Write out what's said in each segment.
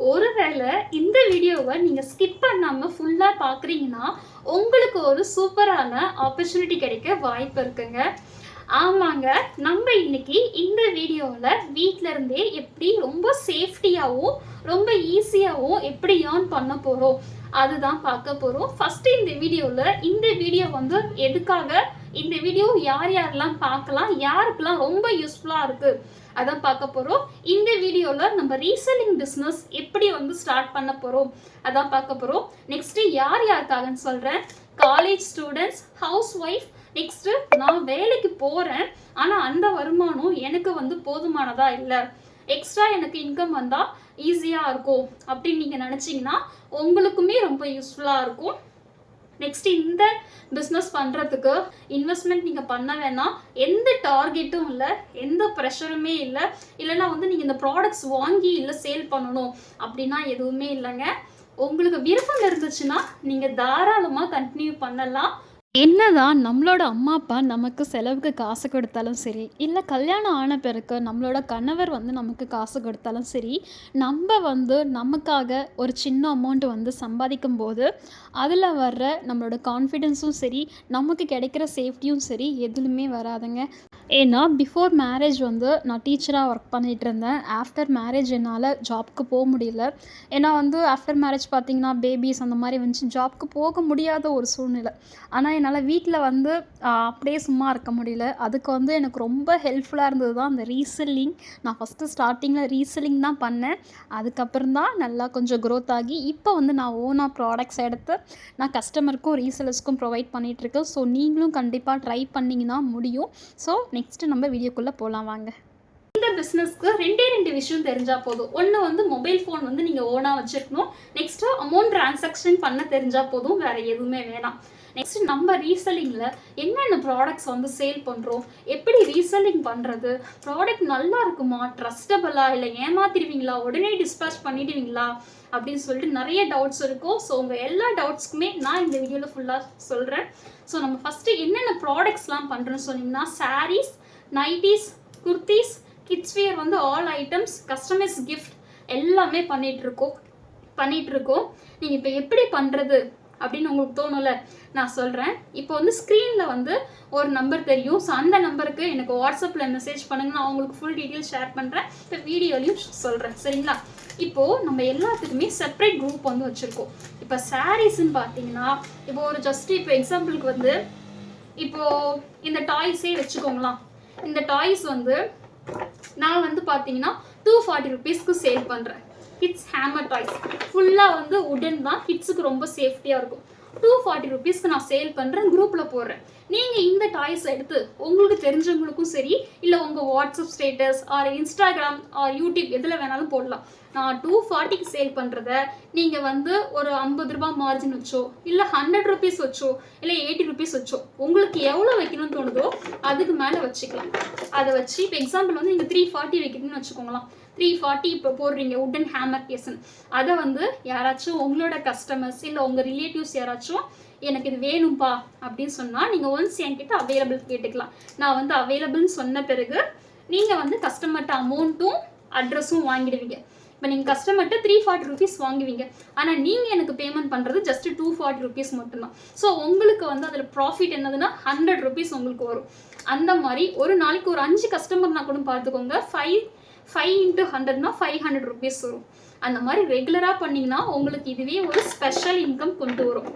ஒருவேளை இந்த வீடியோவை நீங்கள் ஸ்கிப் பண்ணாமல் ஃபுல்லாக பார்க்குறீங்கன்னா உங்களுக்கு ஒரு சூப்பரான ஆப்பர்ச்சுனிட்டி கிடைக்க வாய்ப்பு இருக்குங்க. ஆமாங்க நம்ம இன்னைக்கு இந்த வீடியோவில் வீட்டில இருந்தே எப்படி ரொம்ப சேஃப்டியாகவும் ரொம்ப ஈஸியாகவும் எப்படி ஏர்ன் பண்ண போகிறோம் அதுதான் பார்க்க போகிறோம் ஃபஸ்ட்டு இந்த வீடியோவில் இந்த வீடியோ வந்து எதுக்காக இந்த வீடியோ யார் யாரெல்லாம் பார்க்கலாம் யாருக்கெல்லாம் ரொம்ப யூஸ்ஃபுல்லாக இருக்குது அதான் பார்க்க போகிறோம் இந்த வீடியோவில் நம்ம ரீசெல்லிங் பிஸ்னஸ் எப்படி வந்து ஸ்டார்ட் பண்ண போகிறோம் அதான் பார்க்க போகிறோம் நெக்ஸ்ட்டு யார் யாருக்காகன்னு சொல்கிறேன் college students house wife next நான் வேலைக்கு போகிறேன் ஆனால் அந்த வருமானம் எனக்கு வந்து போதுமானதாக இல்லை. எக்ஸ்ட்ரா எனக்கு இன்கம் வந்தால் ஈஸியாக இருக்கும் அப்படின்னு நீங்கள் நினச்சிங்கன்னா உங்களுக்குமே ரொம்ப யூஸ்ஃபுல்லாக இருக்கும். நெக்ஸ்ட் இந்த பிஸ்னஸ் பண்ணுறதுக்கு இன்வெஸ்ட்மெண்ட் நீங்கள் பண்ண வேணாம். எந்த டார்கெட்டும் இல்லை எந்த ப்ரெஷருமே இல்லை. இல்லைன்னா வந்து நீங்கள் இந்த ப்ராடக்ட்ஸ் வாங்கி இல்லை சேல் பண்ணணும் அப்படின்னா எதுவுமே இல்லைங்க. உங்களுக்கு விருப்பம் இருந்துச்சுன்னா நீங்கள் தாராளமாக கண்டினியூ பண்ணலாம். என்னதான் நம்மளோட அம்மா அப்பா நமக்கு செலவுக்கு காசு கொடுத்தாலும் சரி இல்லை கல்யாணம் ஆன பிறகு நம்மளோட கணவர் வந்து நமக்கு காசு கொடுத்தாலும் சரி நம்ம வந்து நமக்காக ஒரு சின்ன அமௌண்ட் வந்து சம்பாதிக்கும் போது அதில் வர்ற நம்மளோட கான்ஃபிடென்ஸும் சரி நமக்கு கிடைக்கிற சேஃப்டியும் சரி எதுலுமே வராதுங்க. ஏன்னா பிஃபோர் மேரேஜ் வந்து நான் டீச்சராக ஒர்க் பண்ணிகிட்டு இருந்தேன் ஆஃப்டர் மேரேஜ் என்னால் ஜாப்க்கு போக முடியல. ஏன்னா வந்து ஆஃப்டர் மேரேஜ் பார்த்தீங்கன்னா பேபிஸ் அந்த மாதிரி வந்துச்சு. ஜாப்க்கு போக முடியாத ஒரு சூழ்நிலை. ஆனால் என்னால் வீட்டில் வந்து அப்படியே சும்மா இருக்க முடியல. அதுக்கு வந்து எனக்கு ரொம்ப ஹெல்ப்ஃபுல்லாக இருந்தது தான் அந்த ரீசெல்லிங் நான் ஃபஸ்ட்டு ஸ்டார்டிங்கில் ரீசெல்லிங் தான் பண்ணேன். அதுக்கப்புறம் தான் நல்லா கொஞ்சம் க்ரோத் ஆகி இப்போ வந்து நான் ஓனாக ப்ராடக்ட்ஸ் எடுத்து நான் கஸ்டமருக்கும் ரீசெலர்ஸ்க்கும் ப்ரொவைட் பண்ணிகிட்ருக்கேன் ஸோ நீங்களும் கண்டிப்பாக ட்ரை பண்ணிங்கன்னா முடியும். ஸோ நெக்ஸ்ட்டு நம்ம வீடியோக்குள்ளே போகலாம் வாங்க. இந்த பிஸ்னஸ்க்கு ரெண்டே ரெண்டு விஷயம் தெரிஞ்சால் போதும். ஒன்று வந்து மொபைல் ஃபோன் வந்து நீங்கள் ஓனாக வச்சுருக்கணும். நெக்ஸ்ட்டு அமௌண்ட் டிரான்சாக்ஷன் பண்ண தெரிஞ்சால் போதும். வேறு எதுவுமே வேணாம். நெக்ஸ்ட் நம்ம ரீசெல்லிங்கில் என்னென்ன ப்ராடக்ட்ஸ் வந்து சேல் பண்ணுறோம் எப்படி ரீசெல்லிங் பண்ணுறது ப்ராடக்ட் நல்லா இருக்குமா? ட்ரஸ்டபுளா இல்லை ஏமாத்திடுவீங்களா? உடனே டிஸ்பேச் பண்ணிடுவீங்களா? அப்படின்னு சொல்லிட்டு நிறைய டவுட்ஸ் இருக்கும். ஸோ உங்கள் எல்லா டவுட்ஸ்க்குமே நான் இந்த வீடியோவில் ஃபுல்லாக சொல்கிறேன் ஸோ நம்ம ஃபஸ்ட்டு என்னென்ன ப்ராடக்ட்ஸ்லாம் பண்ணுறோன்னு சொன்னீங்கன்னா sarees nighties kurtis kids wear வந்து ஆல் ஐட்டம்ஸ் கஸ்டமைஸ் கிஃப்ட் எல்லாமே பண்ணிகிட்ருக்கோம் பண்ணிகிட்ருக்கோம் இருக்கோம். நீங்கள் இப்போ எப்படி பண்ணுறது அப்படின்னு உங்களுக்கு தோணும்ல நான் சொல்கிறேன் இப்போ வந்து ஸ்க்ரீனில் வந்து ஒரு நம்பர் தெரியும். ஸோ அந்த நம்பருக்கு எனக்கு வாட்ஸ்அப்பில் மெசேஜ் பண்ணுங்க. நான் உங்களுக்கு ஃபுல் டீட்டெயில் ஷேர் பண்ணுறேன் இப்போ வீடியோலையும் சொல்கிறேன் சரிங்களா? இப்போது நம்ம எல்லாத்துக்குமே செப்பரேட் குரூப் வந்து வச்சுருக்கோம். இப்போ சாரீஸ்ன்னு பார்த்தீங்கன்னா இப்போ ஒரு ஜஸ்ட் இப்போ எக்ஸாம்பிளுக்கு வந்து இப்போது இந்த டாய்ஸே வச்சுக்கோங்களாம். இந்த டாய்ஸ் வந்து நான் வந்து பார்த்தீங்கன்னா டூ ஃபார்ட்டி ருபீஸ்க்கு சேல் பண்ணுறேன் கிட்ஸ் ஹேமர் டாய்ஸ் ஃபுல்லாக வந்து உடன் தான். கிட்ஸுக்கு ரொம்ப சேஃப்டியாக இருக்கும். டூ ஃபார்ட்டி ருபீஸ்க்கு நான் சேல் பண்ணுறேன் குரூப்பில் போடுறேன். நீங்கள் இந்த டாய்ஸ் எடுத்து உங்களுக்கு தெரிஞ்சவங்களுக்கும் சரி இல்லை உங்கள் WhatsApp status or Instagram or YouTube எதில் வேணாலும் போடலாம். நான் டூ ஃபார்ட்டிக்கு சேல் பண்ணுறத நீங்கள் வந்து ஒரு ஐம்பது ரூபா மார்ஜின் வச்சோ இல்லை ஹண்ட்ரட் ருபீஸ் வச்சோ இல்லை எயிட்டி ருபீஸ் வச்சோ உங்களுக்கு எவ்வளோ வைக்கணும்னு தோணுதோ அதுக்கு மேலே வச்சுக்கலாம். அதை வச்சு இப்போ எக்ஸாம்பிள் வந்து நீங்கள் த்ரீ ஃபார்ட்டி வைக்கிறீங்கன்னு வச்சுக்கோங்களாம். த்ரீ ஃபார்ட்டி இப்போ போடுறீங்க உட்டன் ஹேமர் கேசன் அதை வந்து யாராச்சும் உங்களோட கஸ்டமர்ஸ் இல்லை உங்கள் ரிலேட்டிவ்ஸ் யாராச்சும் எனக்கு இது வேணும்ப்பா அப்படின்னு சொன்னால் நீங்கள் ஒன்ஸ் என்கிட்ட அவைலபிள் கேட்டுக்கலாம். நான் வந்து அவைலபிள்னு சொன்ன பிறகு நீங்கள் வந்து கஸ்டமர்கிட்ட அமௌண்ட்டும் அட்ரஸும் வாங்கிடுவீங்க. இப்போ நீங்கள் கஸ்டமர்கிட்ட த்ரீ ஃபார்ட்டி ருபீஸ் வாங்குவீங்க. ஆனால் நீங்கள் எனக்கு பேமெண்ட் பண்ணுறது ஜஸ்ட் டூ ஃபார்ட்டி ருபீஸ் மட்டும்தான். ஸோ உங்களுக்கு வந்து அதில் ப்ராஃபிட் என்னதுன்னா ஹண்ட்ரட் ருபீஸ் உங்களுக்கு வரும். அந்த மாதிரி ஒரு நாளைக்கு ஒரு அஞ்சு கஸ்டமர்னா கூட பார்த்துக்கோங்க ஃபைவ் ஃபைவ் இன்ட்டு ஹண்ட்ரட்னா ஃபைவ் ஹண்ட்ரட் ருபீஸ் வரும். அந்த மாதிரி ரெகுலராக பண்ணிங்கன்னா உங்களுக்கு இதுவே ஒரு ஸ்பெஷல் இன்கம் கொண்டு வரும்.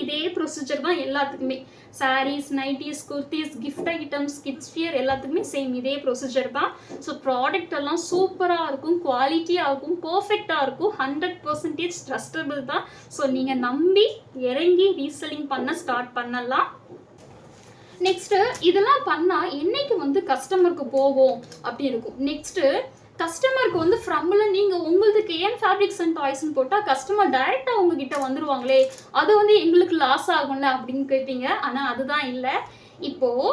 இதே ப்ரொசீஜர் தான் எல்லாத்துக்குமே. Saris nighties kurtis gift items kids wear எல்லாத்துக்குமே சேம் இதே ப்ரொசீஜர் தான். ஸோ ப்ராடக்ட் எல்லாம் சூப்பராக இருக்கும் குவாலிட்டியாக இருக்கும் பர்ஃபெக்டாக இருக்கும் ஹண்ட்ரட் பர்சன்டேஜ் ட்ரஸ்டபிள் தான். ஸோ நீங்கள் நம்பி இறங்கி ரீசெல்லிங் பண்ண ஸ்டார்ட் பண்ணலாம். நெக்ஸ்ட்டு இதெல்லாம் பண்ணால் என்னைக்கு வந்து கஸ்டமருக்கு போகும்? அப்படி இருக்கும். நெக்ஸ்ட்டு கஸ்டமருக்கு வந்து ஃப்ரம்மில் நீங்கள் உங்களுக்கு ஏன் ஃபேப்ரிக்ஸ் அண்ட் டாய்ஸ்னு போட்டால் கஸ்டமர் டைரெக்டாக உங்ககிட்ட வந்துடுவாங்களே அது வந்து எங்களுக்கு லாஸ் ஆகும்ல அப்படின்னு கேட்பீங்க ஆனால் அதுதான் இல்லை. இப்போது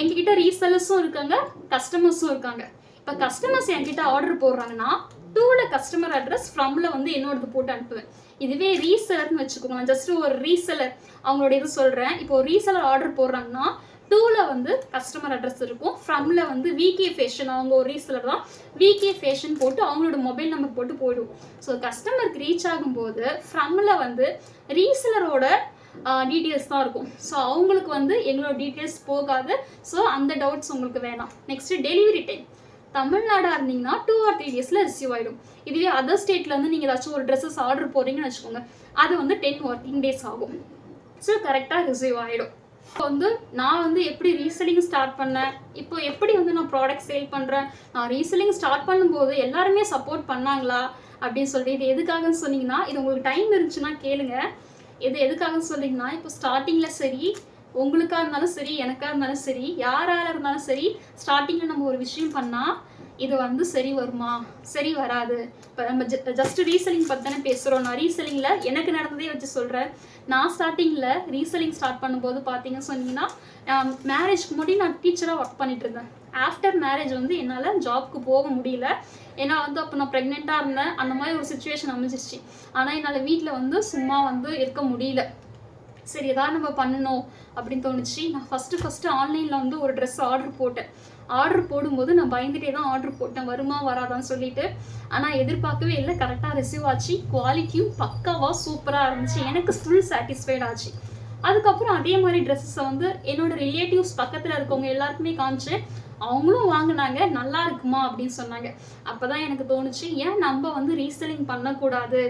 எங்ககிட்ட ரீசெல்லர்ஸும் இருக்காங்க கஸ்டமர்ஸும் இருக்காங்க. இப்போ கஸ்டமர்ஸ் என்கிட்ட ஆர்டர் போடுறாங்கன்னா டூவில் கஸ்டமர் அட்ரஸ் ஃப்ரம்ல வந்து என்னோடது போட்டு அனுப்புவேன். இதுவே ரீசெலர்னு வச்சுக்கோங்களேன். ஜஸ்ட் ஒரு ரீசெலர் அவங்களோட இது சொல்கிறேன் இப்போ ஒரு ரீசெலர் ஆர்டர் போடுறாங்கன்னா டூவில் வந்து கஸ்டமர் அட்ரஸ் இருக்கும். ஃப்ரம்ல வந்து விகே ஃபேஷன் அவங்க ஒரு ரீசலர் தான். விகே ஃபேஷன் போட்டு அவங்களோட மொபைல் நம்பர் போட்டு போயிடும் ஸோ கஸ்டமருக்கு ரீச் ஆகும்போது ஃப்ரம்ல வந்து ரீசெலரோட டீட்டெயில்ஸ் தான் இருக்கும். ஸோ அவங்களுக்கு வந்து எங்களோட டீட்டெயில்ஸ் போகாது. ஸோ அந்த டவுட்ஸ் உங்களுக்கு வேணாம். நெக்ஸ்ட் டெலிவரி டைம் தமிழ்நாடாக இருந்தீங்கன்னா டூ ஆர் த்ரீ டேஸில் ரிசீவ் ஆகிடும் இதுவே அதர் ஸ்டேட்லேருந்து நீங்கள் ஏதாச்சும் ஒரு ட்ரெஸ்ஸஸ் ஆர்டர் போகிறீங்கன்னு வச்சுக்கோங்க. அது வந்து டென் ஒர்க்கிங் டேஸ் ஆகும். ஸோ கரெக்டாக ரிசீவ் ஆகிடும் இப்போ வந்து நான் வந்து எப்படி ரீசெல்லிங் ஸ்டார்ட் பண்ணேன்? இப்போ எப்படி வந்து நான் ப்ராடக்ட் சேல் பண்ணுறேன் நான் ரீசெல்லிங் ஸ்டார்ட் பண்ணும்போது எல்லாருமே சப்போர்ட் பண்ணாங்களா? அப்படின்னு சொல்லி இது எதுக்காகன்னு சொன்னீங்கன்னா இது உங்களுக்கு டைம் இருந்துச்சுன்னா கேளுங்க. இது எதுக்காக சொல்லிங்கன்னா இப்போ ஸ்டார்டிங்கில் சரி உங்களுக்காக இருந்தாலும் சரி எனக்காக இருந்தாலும் சரி யாரால இருந்தாலும் சரி ஸ்டார்டிங்கில் நம்ம ஒரு விஷயம் பண்ணால் இது வந்து சரி வருமா? சரி வராது. இப்போ நம்ம ஜஸ்ட் ரீசெல்லிங் பற்றி தானே பேசுகிறோம் நான் ரீசெல்லிங்கில் எனக்கு நடந்ததே வச்சு சொல்கிறேன் நான் ஸ்டார்டிங்கில் ரீசெல்லிங் ஸ்டார்ட் பண்ணும்போது பார்த்தீங்கன்னு சொன்னீங்கன்னா மேரேஜ்க்கு முன்னாடி நான் டீச்சராக ஒர்க் பண்ணிட்டு இருந்தேன். ஆஃப்டர் மேரேஜ் வந்து என்னால் ஜாப்க்கு போக முடியல. ஏன்னா வந்து அப்போ நான் ப்ரெக்னெண்ட்டாக இருந்தேன். அந்த மாதிரி ஒரு சுச்சுவேஷன் அமைஞ்சிருச்சு. ஆனால் என்னால் வீட்டில் வந்து சும்மா வந்து இருக்க முடியல. சரி ஏதாவது நம்ம பண்ணணும் அப்படின்னு தோணுச்சு. நான் ஃபஸ்ட்டு ஃபஸ்ட்டு ஆன்லைனில் வந்து ஒரு ட்ரெஸ் ஆர்டர் போட்டேன். ஆர்டர் போடும்போது நான் பயந்துட்டே தான் ஆர்டர் போட்டேன். வருமா வராதான்னு சொல்லிட்டு. ஆனால் எதிர்பார்க்கவே இல்லை. கரெக்டாக ரிசீவ் ஆச்சு. குவாலிட்டியும் பக்காவாக சூப்பராக இருந்துச்சு. எனக்கு ஃபுல் சாட்டிஸ்ஃபைட் ஆச்சு. அதுக்கப்புறம் அதே மாதிரி ட்ரெஸ்ஸஸை வந்து என்னோட ரிலேட்டிவ்ஸ் பக்கத்தில் இருக்கவங்க எல்லாருக்குமே காமிச்சேன். அவங்களும் வாங்கினாங்க. நல்லா இருக்குமா அப்படின்னு சொன்னாங்க. அப்போ தான் எனக்கு தோணுச்சு ஏன் நம்ம வந்து ரீசெல்லிங் பண்ணக்கூடாது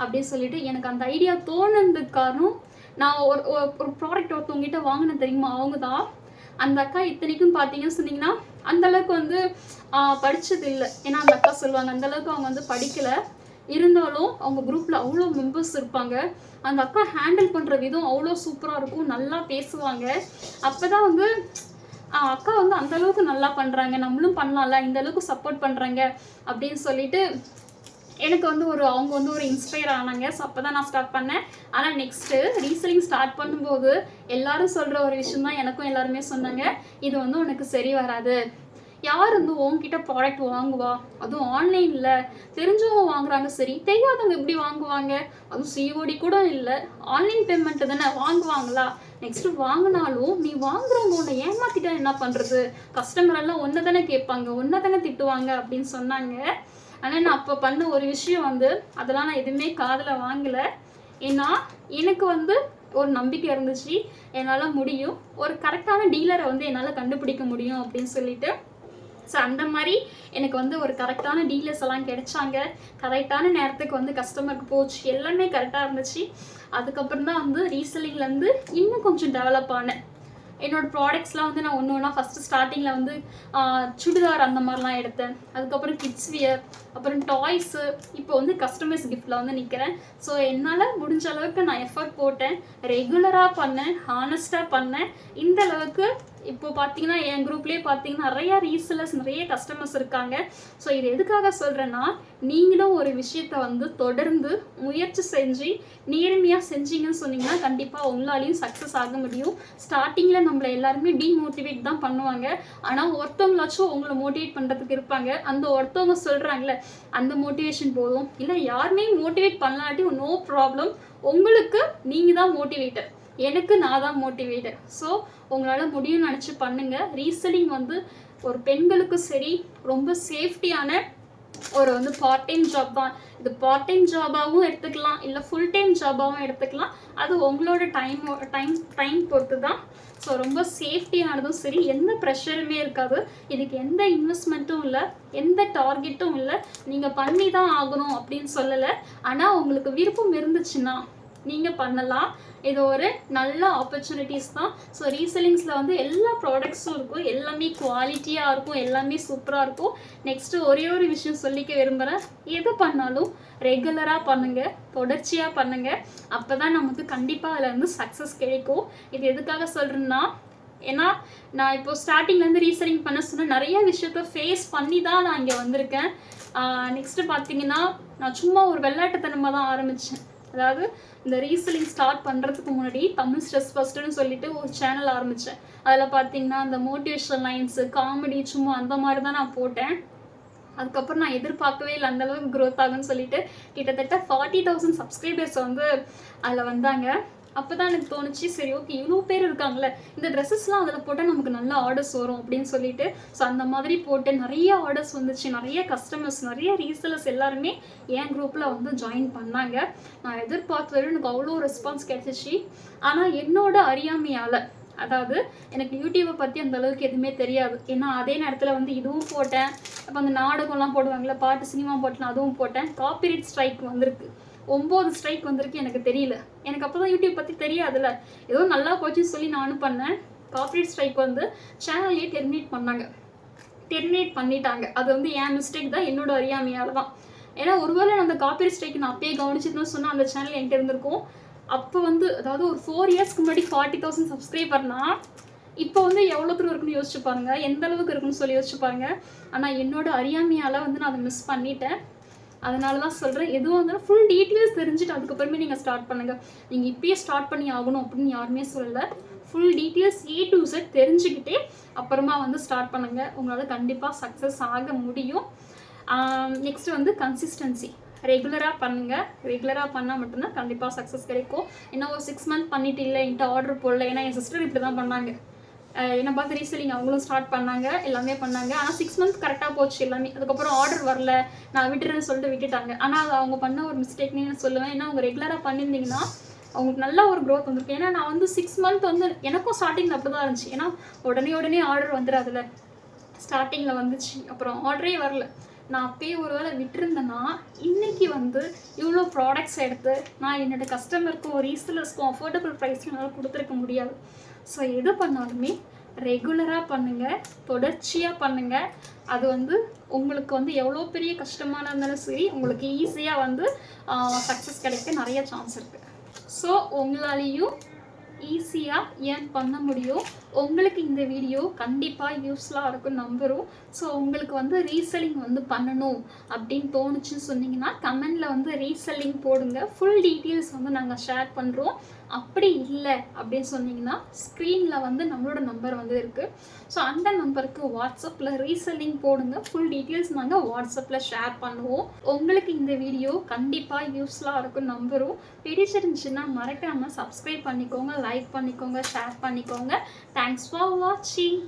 அப்படின்னு சொல்லிட்டு எனக்கு அந்த ஐடியா தோணுனதுக்கு காரணம் நான் ஒரு ஒரு- ஒரு ப்ராடக்ட் ஒருத்தவங்ககிட்ட வாங்கினேன் தெரியுமா? அவங்க தான் அந்த அக்கா இத்தனைக்கும் பார்த்தீங்கன்னு சொன்னீங்கன்னா அந்தளவுக்கு வந்து படித்தது இல்லை. ஏன்னா அந்த அக்கா சொல்லுவாங்க அந்தளவுக்கு அவங்க வந்து படிக்கலை. இருந்தாலும் அவங்க குரூப்பில் அவ்வளோ மெம்பர்ஸ் இருப்பாங்க. அந்த அக்கா ஹேண்டில் பண்ணுற விதம் அவ்வளோ சூப்பராக இருக்கும். நல்லா பேசுவாங்க. அப்போ தான் வந்து அக்கா வந்து அந்த அளவுக்கு நல்லா பண்ணுறாங்க நம்மளும் பண்ணலாம்ல. இந்த அளவுக்கு சப்போர்ட் பண்ணுறாங்க அப்படின்னு சொல்லிட்டு எனக்கு வந்து ஒரு அவங்க வந்து ஒரு இன்ஸ்பயர் ஆனாங்க. ஸோ அப்போ தான் நான் ஸ்டார்ட் பண்ணேன். ஆனால் நெக்ஸ்ட்டு ரீசெல்லிங் ஸ்டார்ட் பண்ணும்போது எல்லாரும் சொல்கிற ஒரு விஷயம் தான் எனக்கும் எல்லாருமே சொன்னாங்க. இது வந்து உனக்கு சரி வராது. யார் வந்து உங்ககிட்ட ப்ராடக்ட் வாங்குவா? அதுவும் ஆன்லைனில் தெரிஞ்சவங்க வாங்குறாங்க. சரி தெரியாதவங்க எப்படி வாங்குவாங்க? அதுவும் சிஓடி கூட இல்லை. ஆன்லைன் பேமெண்ட் தானே வாங்குவாங்களா? நெக்ஸ்ட்டு வாங்கினாலும் நீ வாங்குறவங்க உன்னை ஏமாத்திட்டா என்ன பண்ணுறது கஸ்டமர் எல்லாம் ஒன்றை தானே கேட்பாங்க. ஒன்றை தானே திட்டுவாங்க அப்படின்னு சொன்னாங்க. ஆனால் நான் அப்போ பண்ண ஒரு விஷயம் வந்து அதெல்லாம் நான் எதுவுமே காதில் வாங்கலை. ஏன்னா எனக்கு வந்து ஒரு நம்பிக்கை இருந்துச்சு. என்னால் முடியும். ஒரு கரெக்டான டீலரை வந்து என்னால் கண்டுபிடிக்க முடியும் அப்படின்னு சொல்லிட்டு. ஸோ அந்த மாதிரி எனக்கு வந்து ஒரு கரெக்டான டீலர்ஸ் எல்லாம் கிடைச்சாங்க. கரெக்டான நேரத்துக்கு வந்து கஸ்டமருக்கு போச்சு. எல்லாமே கரெக்டாக இருந்துச்சு. அதுக்கப்புறம் தான் வந்து ரீசெல்லிங்லேருந்து இன்னும் கொஞ்சம் டெவலப் ஆனேன். என்னோட ப்ராடக்ட்ஸ்லாம் வந்து நான் ஒன்று ஒன்றா ஃபஸ்ட்டு ஸ்டார்டிங்கில் வந்து சுடிதார் அந்த மாதிரிலாம் எடுத்தேன். அதுக்கப்புறம் கிட்ஸ் வியர் அப்புறம் டாய்ஸு இப்போ வந்து கஸ்டமர்ஸ் கிஃப்ட்டில் வந்து நிற்கிறேன் ஸோ என்னால் முடிஞ்ச அளவுக்கு நான் எஃபர்ட் போட்டேன். ரெகுலராக பண்ணேன் ஹானஸ்ட்டாக பண்ணேன். இந்த அளவுக்கு இப்போ பார்த்தீங்கன்னா என் குரூப்லேயே பார்த்தீங்கன்னா நிறைய ரீசெல்லர்ஸ் நிறைய கஸ்டமர்ஸ் இருக்காங்க. ஸோ இது எதுக்காக சொல்கிறேன்னா நீங்களும் ஒரு விஷயத்த வந்து தொடர்ந்து முயற்சி செஞ்சு நேர்மையாக செஞ்சீங்கன்னு சொன்னீங்கன்னா கண்டிப்பாக உங்களாலையும் சக்ஸஸ் ஆக முடியும். ஸ்டார்டிங்கில் நம்மளை எல்லாருமே டீமோட்டிவேட் தான் பண்ணுவாங்க. ஆனால் ஒருத்தவங்களாச்சும் உங்களை மோட்டிவேட் பண்ணுறதுக்கு இருப்பாங்க. அந்த ஒருத்தவங்க சொல்கிறாங்களே அந்த மோட்டிவேஷன் போதும். இல்லை யாருமே மோட்டிவேட் பண்ணலாட்டி நோ ப்ராப்ளம் உங்களுக்கு நீங்கள் தான் மோட்டிவேட்டர் எனக்கு நான் தான் மோட்டிவேட்டர் ஸோ உங்களால் முடியும்னு நினச்சி பண்ணுங்கள் ரீசெல்லிங் வந்து ஒரு பெண்களுக்கு சரி ரொம்ப சேஃப்டியான ஒரு வந்து பார்ட் டைம் ஜாப் தான். இது பார்ட் டைம் ஜாபாகவும் எடுத்துக்கலாம். இல்லை ஃபுல் டைம் ஜாபாகவும் எடுத்துக்கலாம். அது உங்களோட டைம் டைம் டைம் பொறுத்து தான். ஸோ ரொம்ப சேஃப்டியானதும் சரி எந்த ப்ரெஷருமே இருக்காது. இதுக்கு எந்த இன்வெஸ்ட்மெண்ட்டும் இல்லை எந்த டார்கெட்டும் இல்லை. நீங்கள் பண்ணி தான் ஆகணும் அப்படின்னு சொல்லலை. ஆனால் உங்களுக்கு விருப்பம் இருந்துச்சுன்னா நீங்கள் பண்ணலாம். இது ஒரு நல்ல ஆப்பர்ச்சுனிட்டிஸ் தான். ஸோ ரீசெல்லிங்ஸில் வந்து எல்லா ப்ராடக்ட்ஸும் இருக்கும். எல்லாமே குவாலிட்டியாக இருக்கும். எல்லாமே சூப்பராக இருக்கும். நெக்ஸ்ட்டு ஒரே ஒரு விஷயம் சொல்லிக்க விரும்புகிறேன் எது பண்ணாலும் ரெகுலராக பண்ணுங்கள் தொடர்ச்சியாக பண்ணுங்கள் அப்போ தான் நமக்கு கண்டிப்பாக அதில் வந்து சக்ஸஸ் கிடைக்கும். இது எதுக்காக சொல்கிறேன்னா ஏன்னா நான் இப்போ ஸ்டார்டிங்லேருந்து ரீசெல்லிங் பண்ண சொன்ன நிறைய விஷயத்த ஃபேஸ் பண்ணி தான் நான் இங்கே வந்திருக்கேன். நெக்ஸ்ட்டு பார்த்தீங்கன்னா நான் சும்மா ஒரு விளையாட்டுத்தனமாக தான் ஆரம்பித்தேன் அதாவது இந்த ரீசெல்லிங் ஸ்டார்ட் பண்ணுறதுக்கு முன்னாடி தமிழ் ஸ்ட்ரெஸ் ஃபஸ்ட்டுன்னு சொல்லிட்டு ஒரு சேனல் ஆரம்பித்தேன் அதில் பார்த்தீங்கன்னா அந்த மோட்டிவேஷனல் லைன்ஸு காமெடி சும்மா அந்த மாதிரி தான் நான் போட்டேன். அதுக்கப்புறம் நான் எதிர்பார்க்கவே இல்லை அந்த அளவுக்கு க்ரோத் ஆகும்னு சொல்லிட்டு கிட்டத்தட்ட ஃபார்ட்டி தௌசண்ட் சப்ஸ்கிரைபர்ஸ் வந்து அதில் வந்தாங்க. அப்போ தான் எனக்கு தோணுச்சு சரி ஓகே இவ்வளோ பேர் இருக்காங்களே இந்த ட்ரெஸ்ஸஸ்லாம் அதில் போட்டால் நமக்கு நல்ல ஆர்டர்ஸ் வரும் அப்படின்னு சொல்லிட்டு ஸோ அந்த மாதிரி போட்டு நிறைய ஆர்டர்ஸ் வந்துச்சு. நிறைய கஸ்டமர்ஸ் நிறைய ரீசலர்ஸ் எல்லாருமே என் குரூப்பில் வந்து ஜாயின் பண்ணாங்க. நான் எதிர்பார்த்தது எனக்கு அவ்வளோ ரெஸ்பான்ஸ் கிடைச்சிச்சு. ஆனால் என்னோட அறியாமையால் அதாவது எனக்கு யூடியூப்பை பற்றி அந்த அளவுக்கு எதுவுமே தெரியாது. ஏன்னா அதே நேரத்தில் வந்து இதுவும் போட்டேன். அப்போ அந்த நாடகம்லாம் போடுவாங்கள்ல பாட்டு சினிமா போட்டுலாம் அதுவும் போட்டேன். காப்பிரைட் ஸ்ட்ரைக் வந்திருக்கு. ஒம்பது ஸ்ட்ரைக் வந்திருக்கு எனக்கு தெரியல. எனக்கு அப்போ தான் யூடியூப் பற்றி தெரியாதுல்ல. ஏதோ நல்லா போச்சுன்னு சொல்லி நானும் பண்ணேன் காப்பிரைட் ஸ்ட்ரைக் வந்து சேனல்லையே டெர்மினேட் பண்ணாங்க. டெர்மினேட் பண்ணிட்டாங்க. அது வந்து என் மிஸ்டேக் தான் என்னோட அறியாமையால் தான். ஏன்னா ஒருவேளை நான் அந்த காப்பிரைட் ஸ்ட்ரைக் நான் அப்பயே கவனிச்சிருந்தேன் சொன்னால் அந்த சேனல் என்கிட்ட இருந்திருக்கும். அப்போ வந்து அதாவது ஒரு ஃபோர் இயர்ஸ்க்கு முன்னாடி ஃபார்ட்டி தௌசண்ட் சப்ஸ்கிரைபர்னா இப்போ வந்து எவ்வளோ தூரம் இருக்குன்னு யோசிச்சு பாருங்க. எந்த அளவுக்கு இருக்குன்னு சொல்லி யோசிச்சு பாருங்க. ஆனால் என்னோட அறியாமையால் வந்து நான் அதை மிஸ் பண்ணிட்டேன். அதனால தான் சொல்கிறேன் எதுவாக இருந்தாலும் ஃபுல் டீட்டெயில்ஸ் தெரிஞ்சுட்டு அதுக்கப்புறமே நீங்கள் ஸ்டார்ட் பண்ணுங்கள் நீங்கள் இப்பயே ஸ்டார்ட் பண்ணி ஆகணும் அப்படின்னு யாருமே சொல்லலை. Full details A to Z தெரிஞ்சுக்கிட்டே அப்புறமா வந்து ஸ்டார்ட் பண்ணுங்கள் உங்களால் கண்டிப்பாக சக்ஸஸ் ஆக முடியும். நெக்ஸ்ட் வந்து கன்சிஸ்டன்சி ரெகுலராக பண்ணுங்கள் ரெகுலராக பண்ணால் மட்டும்தான் கண்டிப்பாக சக்ஸஸ் கிடைக்கும். இன்னும் ஒரு சிக்ஸ் மந்த் பண்ணிட்டு இல்லை என்கிட்ட ஆர்டர் போடல. ஏன்னா என் சிஸ்டர் இப்படி தான் பண்ணாங்க. என்னை பார்த்து ரீசெல்லிங் அவங்களும் ஸ்டார்ட் பண்ணாங்க எல்லாமே பண்ணாங்க. ஆனால் சிக்ஸ் மந்த் கரெக்டாக போச்சு எல்லாமே. அதுக்கப்புறம் ஆர்டர் வரல. நான் விட்டுறேன்னு சொல்லிட்டு விட்டுட்டாங்க. ஆனால் அது அவங்க பண்ண ஒரு மிஸ்டேக்னே நான் சொல்லுவேன். ஏன்னா அவங்க ரெகுலராக பண்ணியிருந்தீங்கன்னா அவங்களுக்கு நல்ல ஒரு க்ரோத் வந்திருக்கு ஏன்னா நான் வந்து சிக்ஸ் மந்த் வந்து எனக்கும் ஸ்டார்டிங் அப்படி தான் இருந்துச்சு. ஏன்னா உடனே உடனே ஆர்டர் வந்துடாதுல ஸ்டார்டிங்கில் வந்துச்சு. அப்புறம் ஆர்டரே வரல. நான் அப்பயே ஒரு வேளை விட்டுருந்தேன்னா இன்றைக்கி வந்து இவ்வளோ ப்ராடக்ட்ஸ் எடுத்து நான் என்னோட கஸ்டமருக்கும் ரீசலர்ஸ்க்கும் அஃபோர்டபுள் ப்ரைஸ்க்கு என்னால் கொடுத்துருக்க முடியாது. ஸோ எது பண்ணாலுமே ரெகுலராக பண்ணுங்கள் தொடர்ச்சியாக பண்ணுங்கள் அது வந்து உங்களுக்கு வந்து எவ்வளோ பெரிய கஷ்டமான இருந்தாலும் சரி உங்களுக்கு ஈஸியாக வந்து சக்ஸஸ் கிடைக்க நிறைய சான்ஸ் இருக்குது ஸோ உங்களாலேயும் ஈஸியாக ஏன் பண்ண முடியும். உங்களுக்கு இந்த வீடியோ கண்டிப்பாக யூஸ்ஃபுல்லாக இருக்கும் நம்புகிறோம் ஸோ உங்களுக்கு வந்து ரீசெல்லிங் வந்து பண்ணணும் அப்படின்னு தோணுச்சுன்னு சொன்னீங்கன்னா கமெண்டில் வந்து ரீசெல்லிங் போடுங்க. ஃபுல் டீட்டெயில்ஸ் வந்து நாங்கள் ஷேர் பண்ணுறோம் அப்படி இல்லை அப்படின்னு சொன்னீங்கன்னா ஸ்க்ரீனில் வந்து நம்மளோட நம்பர் வந்து இருக்குது ஸோ அந்த நம்பருக்கு வாட்ஸ்அப்பில் ரீசெல்லிங் போடுங்க. ஃபுல் டீட்டெயில்ஸ் நாங்கள் வாட்ஸ்அப்பில் ஷேர் பண்ணுவோம். உங்களுக்கு இந்த வீடியோ கண்டிப்பாக யூஸ்ஃபுல்லாக இருக்கும் நம்புகிறோம் பிடிச்சிருந்துச்சுன்னா மறக்காமல் சப்ஸ்கிரைப் பண்ணிக்கோங்க லைக் பண்ணிக்கோங்க ஷேர் பண்ணிக்கோங்க. தேங்க்ஸ் ஃபார் வாட்சிங்